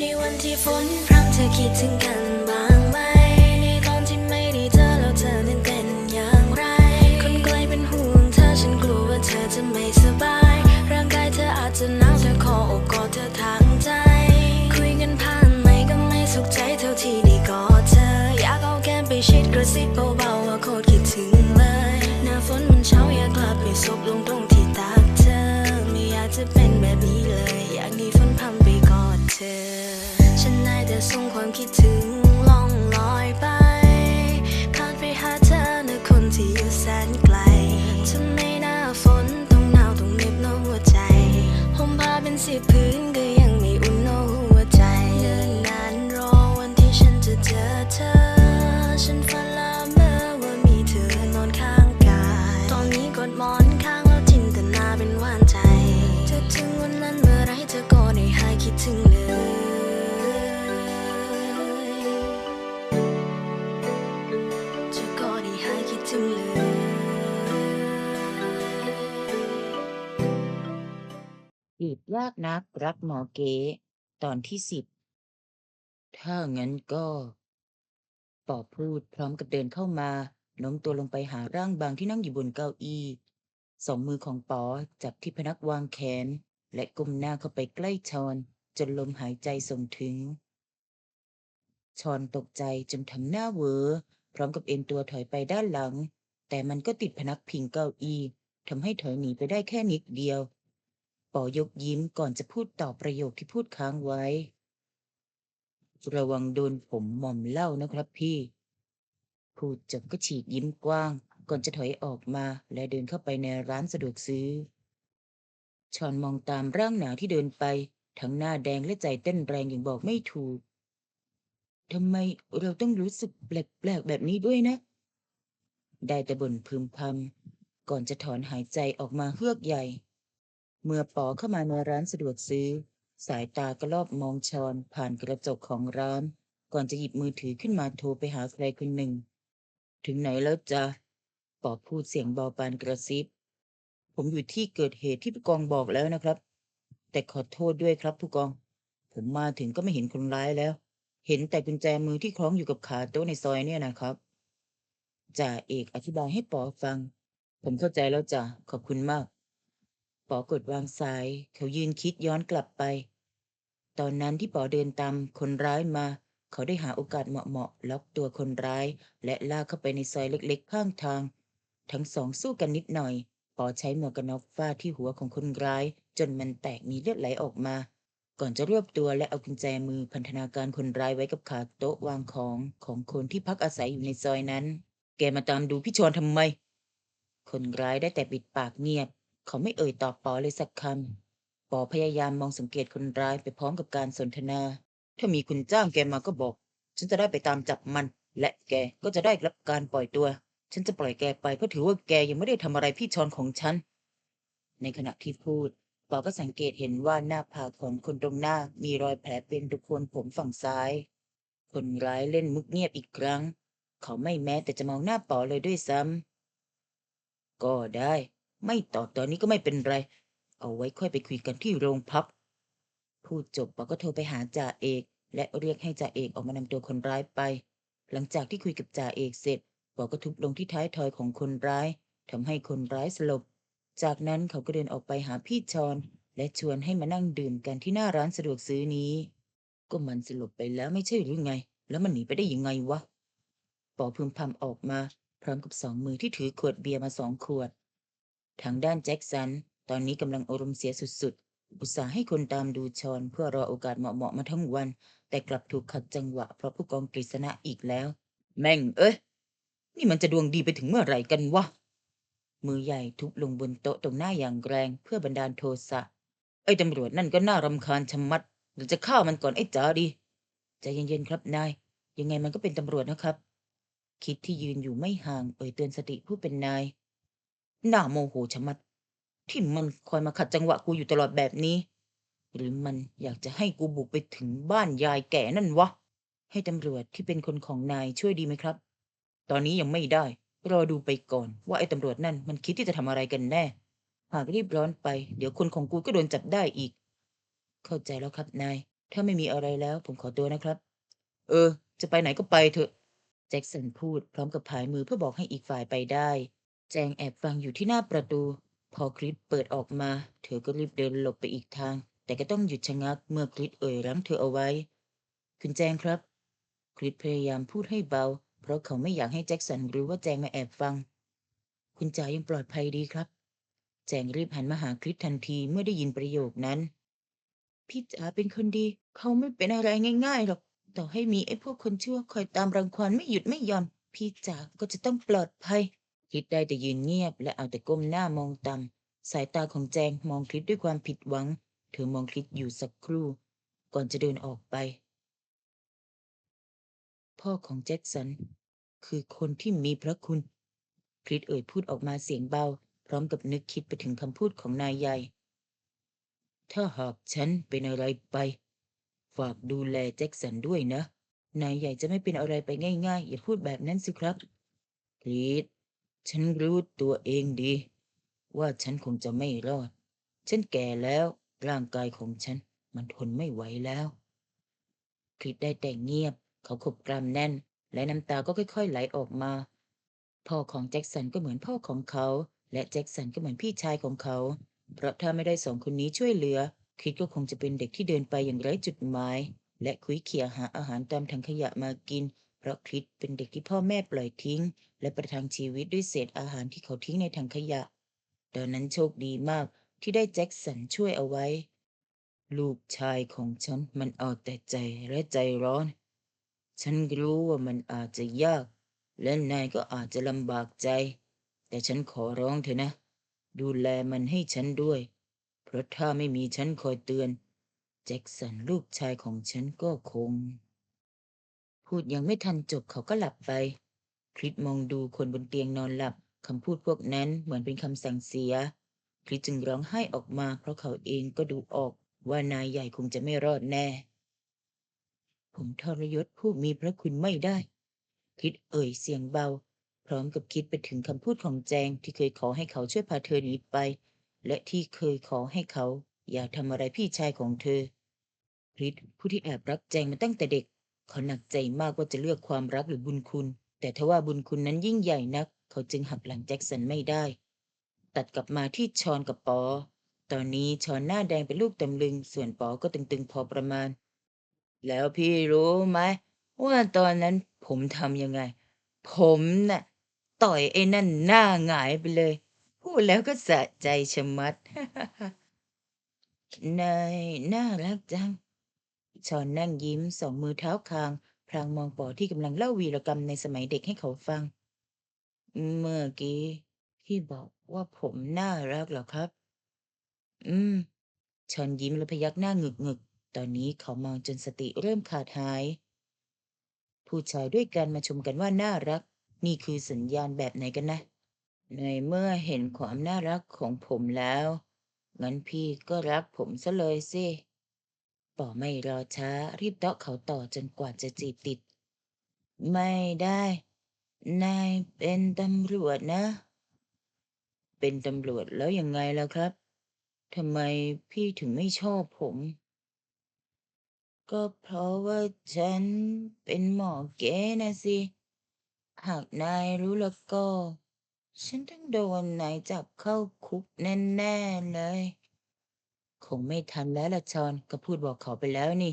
ในวันที่ฝนพรำเธอคิดถึงกันบ้างไหม ในตอนที่ไม่ได้เจอแล้วเธอนั้นเป็นอย่างไร คนไกลเป็นห่วงเธอฉันกลัวว่าเธอจะไม่สบาย ร่างกายเธออาจจะหนาวเธอขอโอบกอดเธอทางใจ คุยกันผ่านไหมก็ไม่สุขใจเท่าที่ได้กอดเธอ อยากเอาแก้มไปชิดกระซิบเบาๆว่าโคตรคิดถึงเลย หน้าฝนมันเช้าอยากกลับไปซบลงตรงที่ บยากนักรักหมอเก๋ตอนที่สิบ ถ้างั้นก็ปอพูดพร้อมกับเดินเข้ามาโน้มตัวลงไปหาร่างบางที่นั่งอยู่บนเก้าอี้สองมือของปอจับที่พนักวางแขน และก้มหน้าเข้าไปใกล้ชอนจนลมหายใจส่งถึง ชอนตกใจจนทำหน้าเวอพร้อมกับเอ็นตัวถอยไปด้านหลัง แต่มันก็ติดพนักพิงเก้าอี้ทำให้ถอยหนีไปได้แค่นิดเดียว ปอยกยิ้มก่อนจะพูดต่อประโยคที่พูดค้างไว้ ระวังโดนผมหม่อมเล่านะครับพี่ พูดจบก็ฉีกยิ้มกว้าง ก่อนจะถอยออกมาและเดินเข้าไปในร้านสะดวกซื้อชอนมองตามร่างหนาที่เดินไป ทั้งหน้าแดงและใจเต้นแรงอย่างบอกไม่ถูกทำไมเราต้องรู้สึกแปลกๆแบบนี้ด้วยนะ ได้แต่บ่นพึมพำก่อนจะถอนหายใจออกมาเฮือกใหญ่ เมื่อปอเข้ามาในร้านสะดวกซื้อ สายตาก็ลอบมองชอนผ่านกระจกของร้าน ก่อนจะหยิบมือถือขึ้นมาโทรไปหาใครคนหนึ่ง ถึงไหนแล้วจ๊ะปอพูดเสียงเบาปานกระซิบ ผมอยู่ที่เกิดเหตุที่ผู้กองบอกแล้วนะครับ แต่ขอโทษด้วยครับผู้กอง ผมมาถึงก็ไม่เห็นคนร้ายแล้ว เห็นแต่กุญแจมือที่คล้องอยู่กับขาโต๊ะในซอยเนี่ยนะครับจ่าเอกอธิบายให้ปอฟัง ผมเข้าใจแล้วจ้ะขอบคุณมาก ปอกดวางสาย เขายืนคิดย้อนกลับไป ตอนนั้นที่ปอเดินตามคนร้ายมา เขาได้หาโอกาสเหมาะๆล็อกตัวคนร้าย และลากเข้าไปในซอยเล็กๆ ข้างทาง ทั้งสองสู้กันนิดหน่อยปอใช้หมวกกันน็อกฟาดที่หัวของคนร้าย จนมันแตกมีเลือดไหลออกมา ก่อนจะรวบตัวและเอากุญแจมือพันธนาการคนร้ายไว้กับขาโต๊ะวางของของคนที่พักอาศัยอยู่ในซอยนั้น แกมาตามดูพี่ชอนทำไม คนร้ายได้แต่ปิดปากเงียบ เขาไม่เอ่ยตอบปอเลยสักคำปอพยายามมองสังเกตคนร้ายไปพร้อมกับการสนทนา ถ้ามีคุณจ้างแกมาก็บอก ฉันจะได้ไปตามจับมัน และแกก็จะได้รับการปล่อยตัว ฉันจะปล่อยแกไปเพราะถือว่าแกยังไม่ได้ทำอะไรพี่ชอนของฉัน ในขณะที่พูดปอก็สังเกตเห็นว่าหน้าผากของคนตรงหน้ามีรอยแผลเป็นทุกคนผมฝั่งซ้าย คนร้ายเล่นมุกเงียบอีกครั้ง เขาไม่แม้แต่จะมองหน้าปอเลยด้วยซ้ำก็ได้ ไม่ตอบตอนนี้ก็ไม่เป็นไร เอาไว้ค่อยไปคุยกันที่โรงพักพูดจบปอก็โทรไปหาจ่าเอก และเรียกให้จ่าเอกออกมานำตัวคนร้ายไป หลังจากที่คุยกับจ่าเอกเสร็จปอก็ทุบลงที่ท้ายทอยของคนร้ายทำให้คนร้ายสลบ จากนั้นเขาก็เดินออกไปหาพี่ชอน และชวนให้มานั่งดื่มกันที่หน้าร้านสะดวกซื้อนี้ ก็มันสลบไปแล้วไม่ใช่หรือไง แล้วมันหนีไปได้ยังไงวะปอพึมพำออกมา พร้อมกับสองมือที่ถือขวดเบียร์มาสองขวด ทางด้านแจ็คสัน ตอนนี้กำลังอารมณ์เสียสุดๆ อุตส่าห์ให้คนตามดูชอน เพื่อรอโอกาสเหมาะๆมาทั้งวัน แต่กลับถูกขัดจังหวะ เพราะผู้กองกฤษณะอีกแล้ว แม่งเอ้ย นี่มันจะดวงดีไปถึงเมื่อไหร่กันวะ มือใหญ่ทุบลงบนโต๊ะตรงหน้าอย่างแรงเพื่อบันดาลโทสะ ไอ้ตำรวจนั่นก็น่ารำคาญชะมัดเราจะฆ่ามันก่อนไอ้จ๋าดี ใจเย็นๆครับนาย ยังไงมันก็เป็นตำรวจนะครับ คิดที่ยืนอยู่ไม่ห่างเอ่ยเตือนสติผู้เป็นนาย น้าโมโหชะมัด ที่มันคอยมาขัดจังหวะกูอยู่ตลอดแบบนี้ หรือมันอยากจะให้กูบุกไปถึงบ้านยายแก่นั่นวะ ให้ตำรวจที่เป็นคนของนายช่วยดีไหมครับ ตอนนี้ยังไม่ได้ รอดูไปก่อนว่าไอ้ตำรวจนั่นมันคิดที่จะทำอะไรกันแน่ หากรีบร้อนไป เดี๋ยวคนของกูก็โดนจับได้อีก เข้าใจแล้วครับนาย ถ้าไม่มีอะไรแล้ว ผมขอตัวนะครับ เออ จะไปไหนก็ไปเถอะ แจ็คสันพูดพร้อมกับผายมือเพื่อบอกให้อีกฝ่ายไปได้ จงแอบฟังอยู่ที่หน้าประตู พอคริสเปิดออกมา เธอก็รีบเดินหลบไปอีกทาง แต่ก็ต้องหยุดชะงักเมื่อคริสเอ่ยรั้งเธอเอาไว้ คุณแจงครับ คริสพยายามพูดให้เบา เพราะเขาไม่อยากให้แจ็คสันรู้ว่าแจงมาแอบฟัง คุณจ๋ายังปลอดภัยดีครับ แจงรีบหันมาหาคริสทันทีเมื่อได้ยินประโยคนั้น พี่จ๋าเป็นคนดี เขาไม่เป็นอะไรง่ายๆหรอก ต่อให้มีไอ้พวกคนชั่วคอยตามรังควานไม่หยุดไม่หย่อน พี่จ๋าก็จะต้องปลอดภัย ริสได้แต่ยืนเงียบและเอาแต่ก้มหน้ามองต่ำสายตาของแจงมองคริสด้วยความผิดหวัง เธอมองคริสอยู่สักครู่ ก่อนจะเดินออกไป พ่อของแจ็คสัน คือคนที่มีพระคุณคริสเอ่ยพูดออกมาเสียงเบา พร้อมกับนึกคิดไปถึงคำพูดของนายใหญ่ ถ้าหากฉันเป็นอะไรไป ฝากดูแลแจ็คสันด้วยนะ นายใหญ่จะไม่เป็นอะไรไปง่ายๆ อย่าพูดแบบนั้นสิครับคริส ฉันรู้ตัวเองดี ว่าฉันคงจะไม่รอด ฉันแก่แล้วร่างกายของฉันมันทนไม่ไหวแล้วคริสได้แต่เงียบ เขาขบกรามแน่น และน้ำตาก็ค่อย ๆ ไหลออกมา พ่อของแจ็คสันก็เหมือนพ่อของเขา และแจ็คสันก็เหมือนพี่ชายของเขา เพราะถ้าไม่ได้สองคนนี้ช่วยเหลือคริสก็คงจะเป็นเด็กที่เดินไปอย่างไร้จุดหมาย และคุยเขี่ยหาอาหารตามถังขยะมากิน เพราะคริสเป็นเด็กที่พ่อแม่ปล่อยทิ้ง และประทังชีวิตด้วยเศษอาหารที่เขาทิ้งในถังขยะ ตอนนั้นโชคดีมากที่ได้แจ็คสันช่วยเอาไว้ ลูกชายของฉันมันเอาแต่ใจและใจร้อน ฉันรู้ว่ามันอาจจะยาก และนายก็อาจจะลำบากใจ แต่ฉันขอร้องเถอะนะ ดูแลมันให้ฉันด้วย เพราะถ้าไม่มีฉันคอยเตือน แจ็คสันลูกชายของฉันก็คง พูดยังไม่ทันจบเขาก็หลับไป คริสมองดูคนบนเตียงนอนหลับคำพูดพวกนั้นเหมือนเป็นคำสั่งเสีย คริสจึงร้องไห้ออกมา เพราะเขาเองก็ดูออกว่านายใหญ่คงจะไม่รอดแน่ ผมทรยศผู้มีพระคุณไม่ได้คริสเอ่ยเสียงเบา พร้อมกับคิดไปถึงคำพูดของแจงที่เคยขอให้เขาช่วยพาเธอหนีไป และที่เคยขอให้เขา อย่าทำอะไรพี่ชายของเธอคริสผู้ที่แอบรักแจงมาตั้งแต่เด็ก เขาหนักใจมากว่าจะเลือกความรักหรือบุญคุณ แต่ทว่าบุญคุณนั้นยิ่งใหญ่นัก เขาจึงหักหลังแจ็คสันไม่ได้ ตัดกลับมาที่ชอนกับปอ ตอนนี้ชอนหน้าแดงเป็นลูกตำลึง ส่วนปอก็ตึงๆพอประมาณ แล้วพี่รู้ไหมว่าตอนนั้นผมทำยังไง ผมน่ะต่อยไอ้นั่นหน้าหงายไปเลย พูดแล้วก็สะใจชะมัดนายน่ารักจัง ชอนนั่งยิ้มสองมือเท้าคาง พลางมองปอที่กำลังเล่าวีรกรรมในสมัยเด็กให้เขาฟัง เมื่อกี้พี่บอกว่าผมน่ารักเหรอครับ อืม ชอนยิ้มและพยักหน้าหงึกหงึกตอนนี้เขาเมาจนสติเริ่มขาดหาย ผู้ชายด้วยกันมาชมกันว่าน่ารัก นี่คือสัญญาณแบบไหนกันนะ ในเมื่อเห็นความน่ารักของผมแล้ว งั้นพี่ก็รักผมซะเลยสิ ปอไม่รอช้ารีบเตาะเขาต่อจนกว่าจะจีบติด ไม่ได้ นายเป็นตำรวจนะ เป็นตำรวจแล้วยังไงล่ะครับทำไมพี่ถึงไม่ชอบผม ก็เพราะว่าฉันเป็นหมอเก๋นะสิ หากนายรู้แล้วก็ ฉันต้องโดนนายจับเข้าคุกแน่ ๆ เลย คงไม่ทันแล้วละชอนก็พูดบอกเขาไปแล้วนี่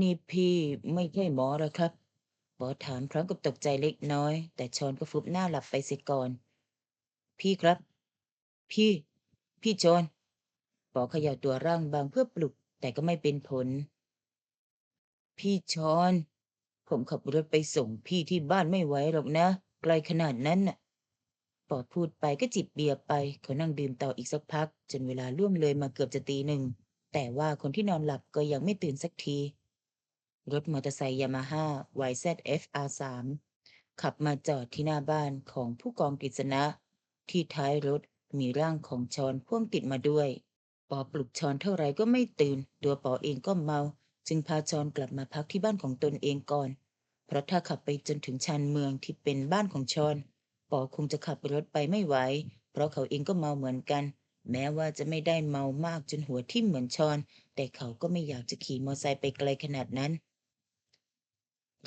นี่พี่ไม่ใช่หมอหรอครับปอถามพร้อมกับตกใจเล็กน้อย แต่ชอนก็ฟุบหน้าหลับไปเสียก่อน พี่ครับ พี่ พี่จอนปอเขย่าตัวร่างบางเพื่อปลุก แต่ก็ไม่เป็นผล พี่ชอน ผมขับรถไปส่งพี่ที่บ้านไม่ไหวหรอกนะ ไกลขนาดนั้นน่ะปอพูดไปก็จิบเบียร์ไป เขานั่งดื่มต่ออีกสักพัก จนเวลาล่วงเลยมาเกือบจะตีหนึ่ง แต่ว่าคนที่นอนหลับก็ยังไม่ตื่นสักที รถมอเตอร์ไซค์ยามาฮ่า YZF R3 ขับมาจอดที่หน้าบ้านของผู้กองกฤษณะ ที่ท้ายรถมีร่างของชอนพ่วงติดมาด้วย ปอปลุกชอนเท่าไรก็ไม่ตื่น ตัวปอเองก็เมา จึงพาชอนกลับมาพักที่บ้านของตนเองก่อน เพราะถ้าขับไปจนถึงชานเมืองที่เป็นบ้านของชอน ปอคงจะขับรถไปไม่ไหว เพราะเขาเองก็เมาเหมือนกัน แม้ว่าจะไม่ได้เมามากจนหัวทิ่มเหมือนชอน แต่เขาก็ไม่อยากจะขี่มอไซค์ไปไกลขนาดนั้น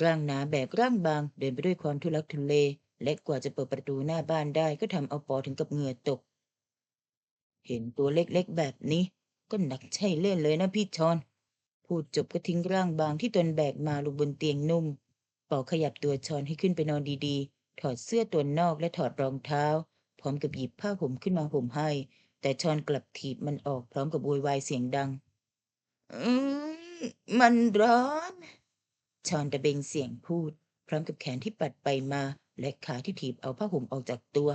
ร่างหนาแบกร่างบางเดินไปด้วยความทุลักทุเลและกว่าจะเปิดประตูหน้าบ้านได้ก็ทำเอาปอถึงกับเหงื่อตก เห็นตัวเล็กๆแบบนี้ ก็หนักใช่เล่นเลยนะพี่ชอน พูดจบก็ทิ้งร่างบางที่ตนแบกมาลงบนเตียงนุ่มปอขยับตัวชอนให้ขึ้นไปนอนดีๆ ถอดเสื้อตัวนอกและถอดรองเท้า พร้อมกับหยิบผ้าห่มขึ้นมาห่มให้ แต่ชอนกลับถีบมันออกพร้อมกับโวยวายเสียงดัง อืมมันร้อน ชอนตะเบงเสียงพูด พร้อมกับแขนที่ปัดไปมา และขาที่ถีบเอาผ้าห่มออกจากตัว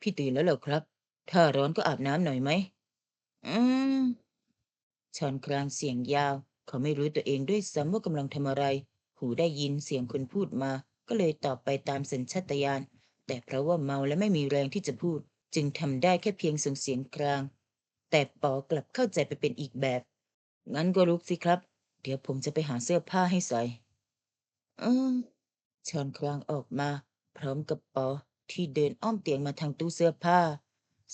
พี่ตื่นแล้วเหรอครับ ถ้าร้อนก็อาบน้ำหน่อยไหม อืม ชอนครางเสียงยาว เขาไม่รู้ตัวเองด้วยซ้ำว่ากำลังทำอะไร หูได้ยินเสียงคนพูดมา ก็เลยตอบไปตามสัญชาตญาณแต่เพราะว่าเมาและไม่มีแรงที่จะพูด จึงทำได้แค่เพียงส่งเสียงกลาง แต่ปอกลับเข้าใจไปเป็นอีกแบบ งั้นก็ลุกสิครับ เดี๋ยวผมจะไปหาเสื้อผ้าให้ใส่ อืมชอนครางออกมา พร้อมกับปอที่เดินอ้อมเตียงมาทางตู้เสื้อผ้า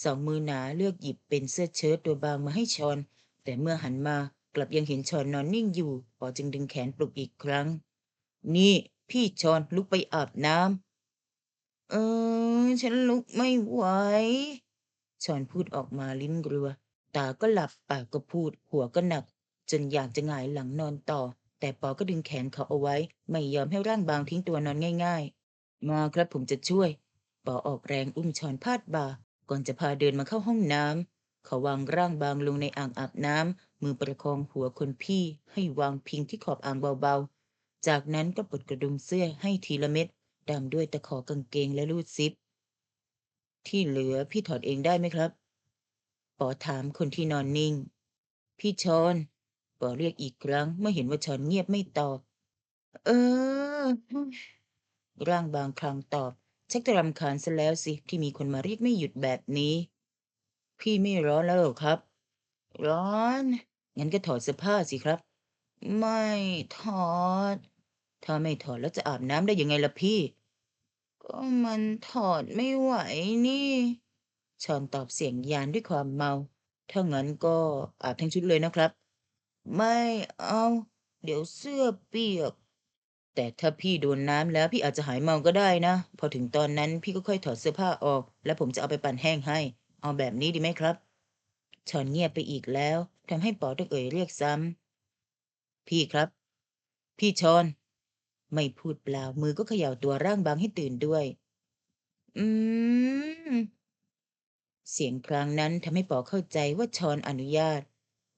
สองมือหนาเลือกหยิบเป็นเสื้อเชิ้ตตัวบางมาให้ชอน แต่เมื่อหันมากลับยังเห็นชอนนอนนิ่งอยู่ ปอจึงดึงแขนปลุกอีกครั้ง นี่ พี่ชอนลุกไปอาบน้ำ เออ ฉันลุกไม่ไหว ชอนพูดออกมาลิ้นรัว ตาก็หลับปากก็พูด หัวก็หนัก จนอยากจะหงายหลังนอนต่อ แต่ปอก็ดึงแขนเขาเอาไว้ ไม่ยอมให้ร่างบางทิ้งตัวนอนง่าย ๆ มาครับผมจะช่วย ปอออกแรงอุ้มชอนพาดบ่า ก่อนจะพาเดินมาเข้าห้องน้ำเขาวางร่างบางลงในอ่างอาบน้ำมือประคองหัวคนพี่ ให้วางพิงที่ขอบอ่างเบาๆ จากนั้นก็ปลดกระดุมเสื้อให้ทีละเม็ด ตามด้วยตะขอกางเกงและรูดซิป ที่เหลือพี่ถอดเองได้ไหมครับปอถามคนที่นอนนิ่ง พี่ชอนปอเรียกอีกครั้งเมื่อเห็นว่าชอนเงียบไม่ตอบ เออ ร่างบางครั้งตอบ ชักจะรำคาญซะแล้วสิที่มีคนมาเรียกไม่หยุดแบบนี้ พี่ไม่ร้อนแล้วหรอครับ ร้อน งั้นก็ถอดเสื้อผ้าสิครับ ไม่ถอด ถ้าไม่ถอดแล้วจะอาบน้ำได้ยังไงล่ะพี่ ก็มันถอดไม่ไหวนี่ ชอนตอบเสียงยานด้วยความเมา ถ้างั้นก็อาบทั้งชุดเลยนะครับ ไม่เอา เดี๋ยวเสื้อเปียก แต่ถ้าพี่โดนน้ำแล้วพี่อาจจะหายเมาก็ได้นะ พอถึงตอนนั้นพี่ก็ค่อยถอดเสื้อผ้าออก แล้วผมจะเอาไปปั่นแห้งให้ เอาแบบนี้ดีไหมครับ ชอนเงียบไปอีกแล้วทำให้ปอต้องเอ่ยเรียกซ้ำพี่ครับ พี่ชอน ไม่พูดเปล่ามือก็เขย่าตัวร่างบางให้ตื่นด้วย อืม เสียงครั้งนั้นทำให้ปอเข้าใจว่าชอนอนุญาต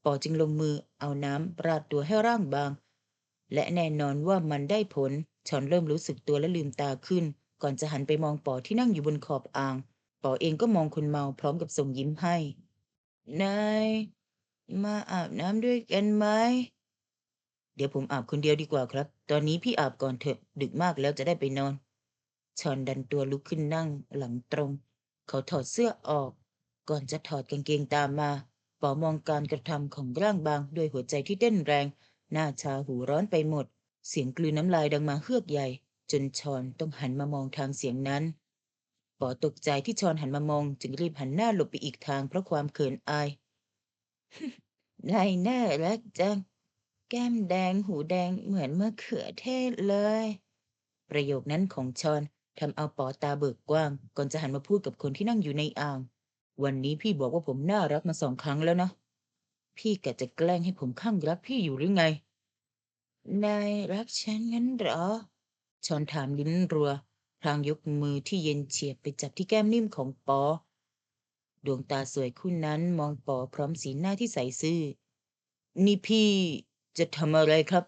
ปอจึงลงมือเอาน้ำราดตัวให้ร่างบาง และแน่นอนว่ามันได้ผล ชอนเริ่มรู้สึกตัวและลืมตาขึ้น ก่อนจะหันไปมองปอที่นั่งอยู่บนขอบอ่าง ปอเองก็มองคนเมาพร้อมกับส่งยิ้มให้ นาย มาอาบน้ำด้วยกันไหมเดี๋ยวผมอาบคนเดียวดีกว่าครับ ตอนนี้พี่อาบก่อนเถอะ ดึกมากแล้วจะได้ไปนอน ชอนดันตัวลุกขึ้นนั่งหลังตรง เขาถอดเสื้อออก ก่อนจะถอดกางเกงตามมาปอมองการกระทำของร่างบางด้วยหัวใจที่เต้นแรง หน้าชาหูร้อนไปหมด เสียงกลืนน้ำลายดังมาเฮือกใหญ่ จนชอนต้องหันมามองทางเสียงนั้นปอตกใจที่ชอนหันมามอง จึงรีบหันหน้าหลบไปอีกทางเพราะความเขินอายได้แน่รักจัง แก้มแดงหูแดงเหมือนมะเขือเทศเลย ประโยคนั้นของชอนทำเอาปอตาเบิกกว้าง ก่อนจะหันมาพูดกับคนที่นั่งอยู่ในอ่าง วันนี้พี่บอกว่าผมน่ารักมาสองครั้งแล้วนะ พี่กะจะแกล้งให้ผมข้างรักพี่อยู่หรือไง นายรักฉันงั้นเหรอ ชอนถามลิ้นรัว พลางยกมือที่เย็นเฉียบไปจับที่แก้มนิ่มของปอ ดวงตาสวยคู่นั้นมองปอพร้อมสีหน้าที่ใสซื่อ นี่พี่ จะทำอะไรครับ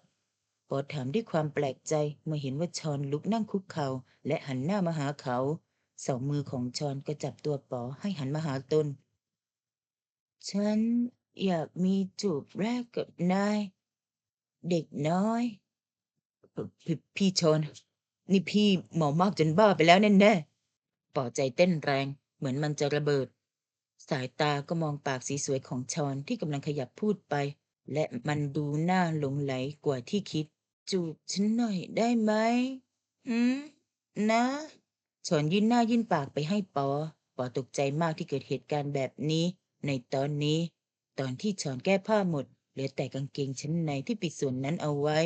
ปอถามด้วยความแปลกใจเมื่อเห็นว่าชอนลุกนั่งคุกเข่าและหันหน้ามาหาเขาสองมือของชอนก็จับตัวปอให้หันมาหาตน ฉันอยากมีจูบแรกกับนาย เด็กน้อยพพพี่ชอนนี่พี่เมามากจนบ้าไปแล้วแน่ๆปอใจเต้นแรงเหมือนมันจะระเบิด สายตาก็มองปากสีสวยของชอนที่กำลังขยับพูดไป และมันดูน่าหลงไหลกว่าที่คิด จูบฉันหน่อยได้ไหมหืมนะชอนยื่นหน้ายื่นปากไปให้ปอ ปอตกใจมากที่เกิดเหตุการณ์แบบนี้ ในตอนนี้ ตอนที่ชอนแก้ผ้าหมด เหลือแต่กางเกงชั้นในที่ปิดส่วนนั้นเอาไว้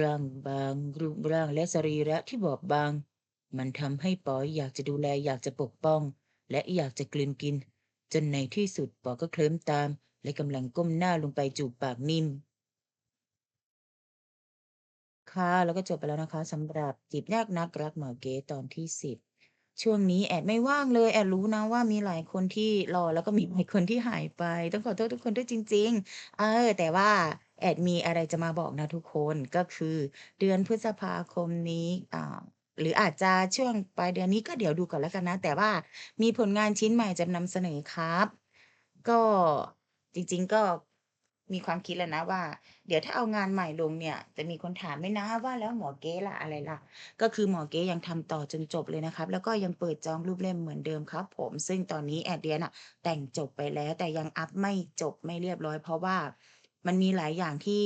ร่างบางรูปร่างและสรีระที่บอบบาง มันทำให้ปออยากจะดูแลอยากจะปกป้อง และอยากจะกลืนกิน จนในที่สุดปอก็เคลิ้มตาม และกำลังก้มหน้าลงไปจูบปากนิ่ม ค่ะ แล้วก็จบไปแล้วนะคะสำหรับจีบยากนักรักหมอเก๊ตอนที่10ช่วงนี้แอดไม่ว่างเลย แอดรู้นะว่ามีหลายคนที่รอแล้วก็มีหลายคนที่หายไป ต้องขอโทษทุกคนด้วยจริง ๆ เออ แต่ว่าแอดมีอะไรจะมาบอกนะทุกคนก็คือเดือนพฤษภาคมนี้อ่าหรืออาจจะช่วงปลายเดือนนี้ก็เดี๋ยวดูก่อนแล้วกันนะ แต่ว่ามีผลงานชิ้นใหม่จะนำเสนอครับ ก็ จริง ๆ ก็มีความคิดแล้วนะว่า เดี๋ยวถ้าเอางานใหม่ลงเนี่ย จะมีคนถามไหมนะว่าแล้วหมอเก๊ล่ะอะไรล่ะ ก็คือหมอเก๊ยังทำต่อจนจบเลยนะครับ แล้วก็ยังเปิดจองรูปเล่มเหมือนเดิมครับ ผมซึ่งตอนนี้แอดเดียน่ะ แต่งจบไปแล้วแต่ยังอัปไม่จบไม่เรียบร้อย เพราะว่ามันมีหลายอย่างที่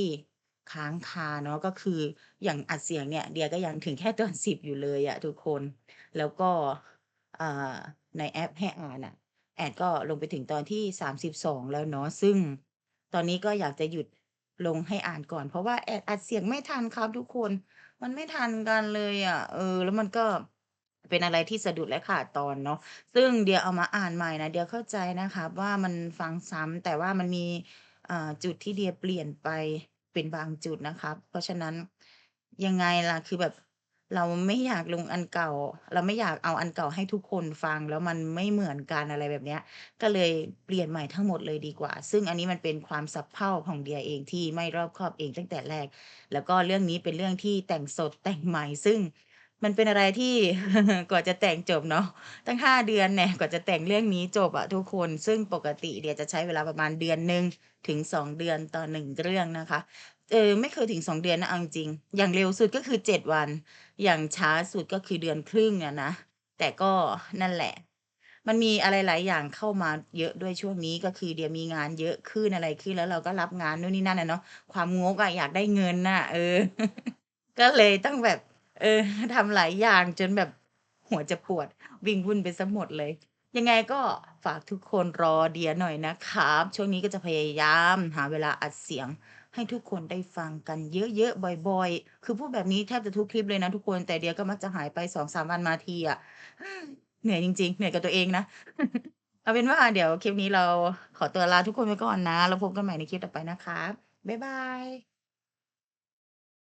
ค้างคาเนาะก็คืออย่างอัดเสียงเนี่ย เดียก็ยังถึงแค่ตอน10อยู่เลยอะทุกคน แล้วก็ในแอปให้อ่านน่ะ แอดก็ลงไปถึงตอนที่ 32 แล้วเนาะซึ่งตอนนี้ก็อยากจะหยุดลงให้อ่านก่อน เพราะว่าแอดอัดเสียงไม่ทันครับทุกคน มันไม่ทันกันเลยอะเออ แล้วมันก็เป็นอะไรที่สะดุดและขาดตอนเนาะซึ่งเดียเอามาอ่านใหม่นะเดียเข้าใจนะครับว่ามันฟังซ้ำแต่ว่ามันมีจุดที่เดียเปลี่ยนไปเป็นบางจุดนะครับ เพราะฉะนั้นยังไงล่ะคือแบบ เราไม่อยากลงอันเก่า เราไม่อยากเอาอันเก่าให้ทุกคนฟัง แล้วมันไม่เหมือนกันอะไรแบบเนี้ย ก็เลยเปลี่ยนใหม่ทั้งหมดเลยดีกว่า ซึ่งอันนี้มันเป็นความสะเพร่าของเดียเองที่ไม่รอบคอบเองตั้งแต่แรก แล้วก็เรื่องนี้เป็นเรื่องที่แต่งสดแต่งใหม่ ซึ่งมันเป็นอะไรที่กว่าจะแต่งจบเนาะตั้ง5เดือนแน่กว่าจะแต่งเรื่องนี้จบอะทุกคน ซึ่งปกติเดียจะใช้เวลาประมาณเดือนหนึ่งถึง2เดือนต่อ1เรื่องนะคะ เออไม่เคยถึง2เดือนนะเอาจริง อย่างเร็วสุดก็คือ7วัน อย่างช้าสุดก็คือเดือนครึ่งอะนะ แต่ก็นั่นแหละ มันมีอะไรหลายอย่างเข้ามาเยอะด้วยช่วงนี้ก็คือเดียมีงานเยอะขึ้นอะไรขึ้นแล้วเราก็รับงานนู่นนี่นั่นอะเนาะความงกอะอยากได้เงินน่ะ เออ ก็เลยต้องแบบ เออทำหลายอย่างจนแบบหัวจะปวด วิ่งวุ่นไปเสียหมดเลยยังไงก็ฝากทุกคนรอเดียหน่อยนะครับ ช่วงนี้ก็จะพยายามหาเวลาอัดเสียง ให้ทุกคนได้ฟังกันเยอะๆบ่อย ๆ คือพูดแบบนี้แทบจะทุกคลิปเลยนะทุกคนแต่เดียวก็มักจะหายไปสองสามวันมาทีอะเหนื่อยจริง ๆ เหนื่อยกับตัวเองนะเอาเป็นว่าเดี๋ยวคลิปนี้เราขอตัวลาทุกคนไปก่อนนะ แล้วพบกันใหม่ในคลิปต่อไปนะครับบ๊ายบาย